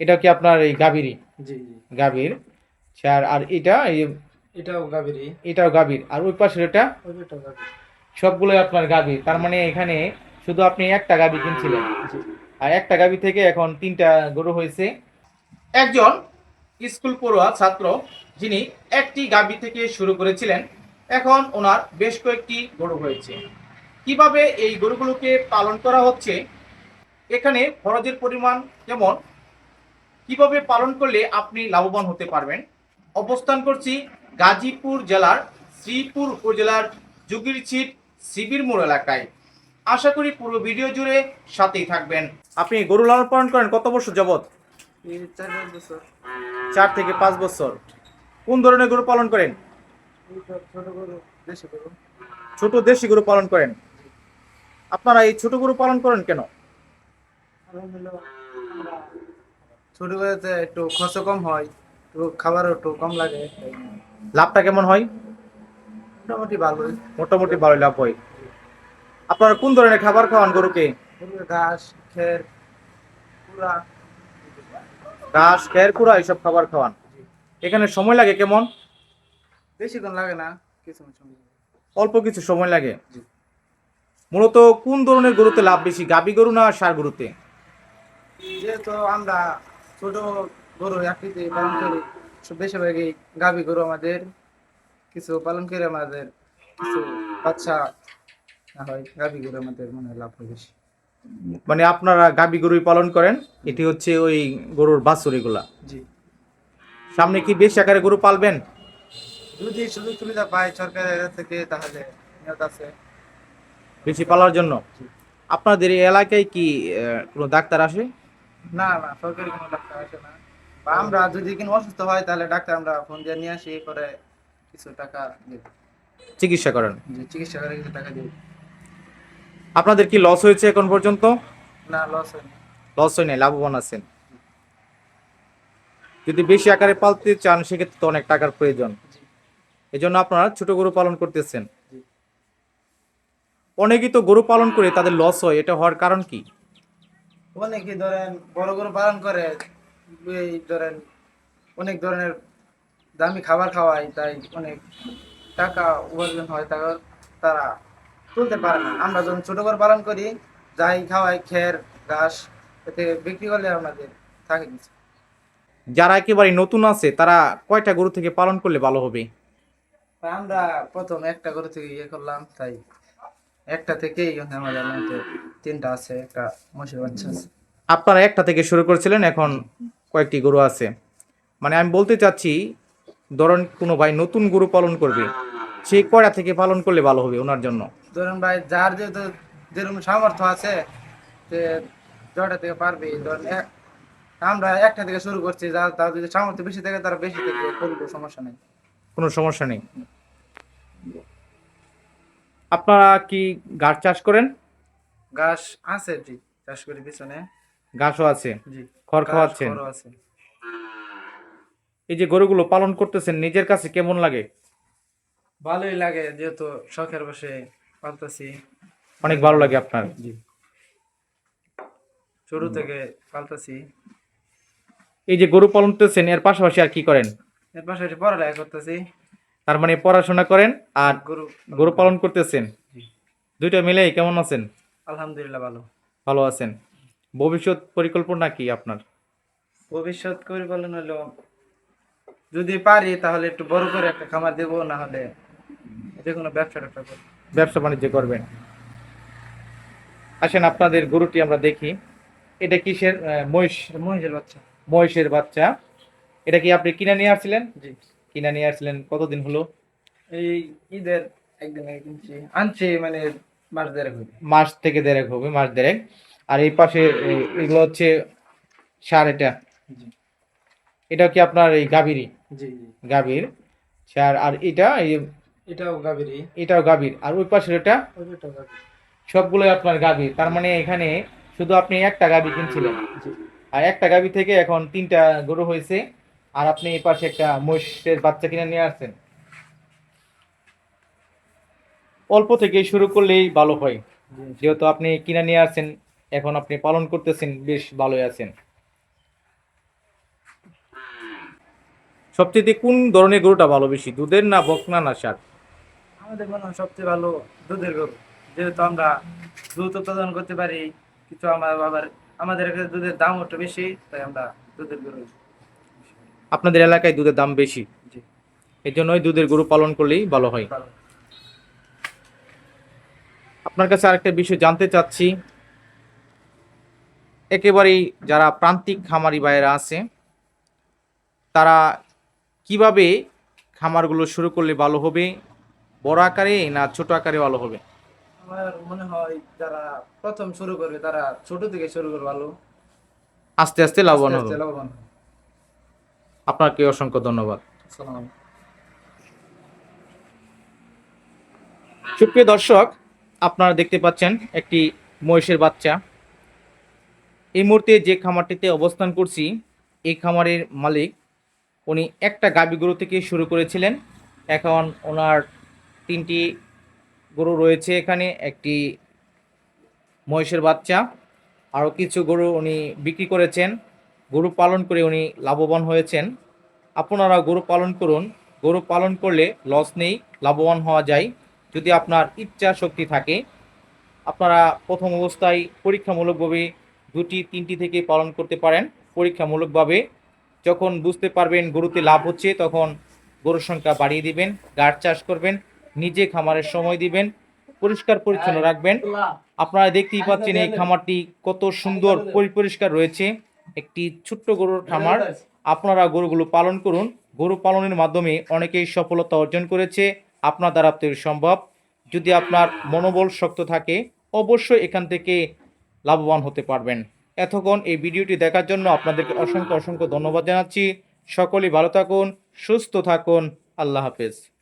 এটা কি আপনার এই গাভীরই? জি জি। গাভীর। চার আর এটা এই এটাও গাভীরই। এটাও গাভীর। আর ওই পাশের এটা? ওইটাও গাভীর। সবগুলোই আপনার গাভীর। তার মানে এখানে শুধু আপনি একটা গাভী কিনছিলেন। আর একটা গাভী থেকে এখন তিনটা গরু হয়েছে। একজন স্কুল পড়ুয়া ছাত্র যিনি একটি গাভী থেকে শুরু করেছিলেন। এখন ওনার বেশ কয়েকটি গরু হয়েছে। কীভাবে এই গরুগুলোকে পালন করা হচ্ছে? এখানে খরচের পরিমাণ কেমন? কীভাবে পালন করলে আপনি লাভবান হতে পারবেন? অবস্থান করছি গাজীপুর জেলার শ্রীপুর উপজেলার যুগিরছিট শিবির মোড় এলাকায়। আশা করি পুরো ভিডিও জুড়ে সাথেই থাকবেন। আপনি গরু লালন পালন করেন কত বছর এই চার থেকে পাঁচ বছর। কোন ধরনের গরু পালন করেন? ছোট দেশি গরু। পালন করেন। আপনারা এই ছোট গরু পালন করেন কেন? আলহামদুলিল্লাহ আমরা ছোট গরুতে একটু খরচ কম হয় একটু খাবারও একটু কম লাগে লাভটা কেমন হয়? মোটামুটি ভালোই। মোটামুটি ভালো লাভ হয়। আপনারা কোন ধরনের খাবার খাওয়ান গরুকে? ঘাস খের পুরা ঘাস খের কুড়া এইসব খাবার খাওয়ান। এখানে সময় লাগে কেমন? বেশিক্ষণ লাগে না কিছু সময় অল্প কিছু সময় লাগে। মূলত কোন ধরনের গরুতে লাভ বেশি গাবি গরু না সার গরুতে? যেহেতু আমরা ছোট গরু একটিতে পালন করি। বেশিরভাগই গাভী গরু আমাদের কিছু পালন করে আমাদের কিছু বাচ্চা না হয় গাভী গরু আমাদের মনে হয় লাভ হয় বেশি। মানে আপনারা গাবি গরুই পালন করেন? এটি হচ্ছে ওই গরুর বাছুর এগুলা? জি। সামনে কি বেশি আকারে গরু পালবেন? যদি সুযোগ সুবিধা পাই সরকারের থেকে তাহলে নিয়ত আছে। বেশি পালার জন্য? আপনাদের এই এলাকায় কি কোনো ডাক্তার আসে? না না সরকারি কোনো ডাক্তার আসে না। বা আমরা যদি কিনা অসুস্থ হয় তাহলে ডাক্তার আমরা ফোন দিয়ে নিয়ে আসি করে কিছু টাকা দিই। চিকিৎসা করেন যে চিকিৎসা করে কিছু টাকা দিই। আপনাদের কি লস হয়েছে এখন পর্যন্ত? না লস হয়নি। লস হয় নাই লাভবান আছেন। যদি বেশি আকারে পালতে চান সেক্ষেত্রে তো অনেক টাকার প্রয়োজন। এই জন্য আপনারা ছোট গরু পালন করতেছেন। অনেকেই তো গরু পালন করে তাদের লস হয় এটা হওয়ার কারণ কি? অনেকে ধরেন বড় গরু পালন করে এই ধরেন অনেক ধরনের দামি খাবার খাওয়ায় তাই অনেক টাকা উপার্জন হয় তারা তারা তুলতে পারে না। আমরা যখন ছোট গরু পালন করি যাই খাওয়াই খের ঘাস এতে বিক্রি করলে আমাদের থাকে কিছু। যারা একেবারে নতুন আছে তারা কয়টা গরু থেকে পালন করলে ভালো হবে? আমরা প্রথম একটা গরু থেকে ইয়ে করলাম তাই একটা থেকেই আমাদের তিনটা আছে একটা মশির বাচ্চা আছে। আপনারা একটা থেকে শুরু করেছিলেন এখন কয়েকটি গরু আছে। মানে আমি বলতে চাচ্ছি ধরেন কোনো ভাই নতুন গরু পালন করবে সে কয়টা থেকে পালন করলে ভালো হবে ওনার জন্য? ধরুন ভাই যার যেহেতু যেরকম সামর্থ্য আছে সে জয়টা থেকে পারবে ধরুন আমরা একটা থেকে শুরু করছি যার তার যদি সামর্থ্য বেশি থাকে তারা বেশি থেকে করব সমস্যা নেই। কোনো সমস্যা নেই। আপনারা কি গাছ চাষ করেন? ঘাস আছে জি চাষ করি পিছনে। ঘাসও আছে? জি। খড় খাওয়াচ্ছেন? খড়ও আছে। এই যে গরুগুলো পালন করতেছেন নিজের কাছে কেমন লাগে? ভালোই লাগে যেহেতু শখের বসে পালতেছি। অনেক ভালো লাগে আপনার? জি। শুরু থেকে পালতেছি। এই যে গরু পালন করতেছেন এর পাশাপাশি আর কি করেন? এর পাশাপাশি পড়ালেখা করতেছি। তার মানে পড়াশোনা করেন আর গরু গরু পালন করতেছেন? দুইটা মিলেই কেমন আছেন? আলহামদুলিল্লাহ ভালো। ভালো আছেন। ভবিষ্যৎ পরিকল্পনা কি আপনার? ভবিষ্যৎ পরিকল্পনা হলো যদি পারি তাহলে একটু বড় করে একটা খামার দেবো না হলে যে কোনো ব্যবসা ট্যাবসা করব। ব্যবসা বাণিজ্য করবেন। আসেন আপনাদের গরুটি আমরা দেখি। এটা কিসের আহ, মহিষ? মহিষের বাচ্চা। মহিষের বাচ্চা। এটা কি আপনি কিনে নিয়ে আসছিলেন? জি। কিনে নিয়ে আসছিলেন কতদিন হলো? এই ঈদের একদিন আগে কিনছি। আনছি মানে মাস থেকে দেড়েক হবে মাস দেড়েক। আর এই পাশে এগুলো হচ্ছে সার এটা। এটা কি আপনার এই গাভীরই? জি গাভীর। সার আর এটা এটাও গাভীরই। এটাও গাভীর। আর ওই এটা? সবগুলোই আপনার গাভীর। তার মানে এখানে শুধু আপনি একটা গাভী কিনছিলেন। আর একটা গাভী থেকে এখন তিনটা গরু হয়েছে। আর আপনি এই পাশে একটা মহিষের বাচ্চা কিনে নিয়ে আসছেন। অল্প থেকে শুরু করলেই ভালো হয়। যেহেতু আপনি কিনে নিয়ে আসছেন এখন আপনি পালন করতেছেন বেশ ভালোই আছেন। সবচেয়ে কোন ধরনের গরুটা ভালো বেশি দুধের না বকনা না সার? আমাদের মনে হয় সবচেয়ে ভালো দুধের গরু। যেহেতু আমরা দুধ উৎপাদন করতে পারি কিছু আমার আবার আমাদের এখানে দুধের দাম একটু বেশি তাই আমরা দুধের গরু আপনাদের এলাকায় দুধের দাম বেশি? এই জন্যই দুধের গরু পালন করলেই ভালো হয়। আপনার কাছে আরেকটা বিষয় জানতে চাচ্ছি। একেবারেই যারা প্রান্তিক খামারি ভাইয়েরা আছে তারা কীভাবে খামারগুলো শুরু করলে ভালো হবে? বড় আকারে না ছোট আকারে ভালো হবে? আমার মনে হয় যারা প্রথম শুরু করবে তারা ছোট থেকে শুরু করবে ভালো। আস্তে আস্তে লাভবান হবে। আপনাকে অসংখ্য ধন্যবাদ। সুপ্রিয় দর্শক আপনারা দেখতে পাচ্ছেন একটি মহিষের বাচ্চা। এই মুহূর্তে যে খামারটিতে অবস্থান করছি, এই খামারের মালিক, উনি একটা গাবি গরু থেকে শুরু করেছিলেন। এখন ওনার তিনটি গরু রয়েছে এখানে, একটি মহিষের বাচ্চা, আরও কিছু গরু উনি বিক্রি করেছেন। গরু পালন করে উনি লাভবান হয়েছেন। আপনারা গরু পালন করুন। গরু পালন করলে লস নেই, লাভবান হওয়া যায়। যদি আপনার ইচ্ছা শক্তি থাকে আপনারা প্রথম অবস্থায় পরীক্ষামূলকভাবে দুটি তিনটি থেকে পালন করতে পারেন। পরীক্ষামূলকভাবে যখন বুঝতে পারবেন গরুতে লাভ হচ্ছে তখন গরুর সংখ্যা বাড়িয়ে দিবেন গাঢ় চাষ করবেন নিজে খামারের সময় দিবেন পরিষ্কার পরিচ্ছন্ন রাখবেন। আপনারা দেখতেই পাচ্ছেন এই খামারটি কত সুন্দর পরিপরিষ্কার রয়েছে। একটি ছোট্ট গরুর খামার। আপনারা গরুগুলো পালন করুন। গরু পালনের মাধ্যমে অনেকেই সফলতা অর্জন করেছে। আপনার দ্বারা তৈরি সম্ভব। যদি আপনার মনোবল শক্ত থাকে, অবশ্যই এখান থেকে লাভবান হতে পারবেন। এতক্ষণ এই ভিডিওটি দেখার জন্য আপনাদেরকে অসংখ্য অসংখ্য ধন্যবাদ জানাচ্ছি। সকলেই ভালো থাকুন, সুস্থ থাকুন। আল্লাহ হাফেজ।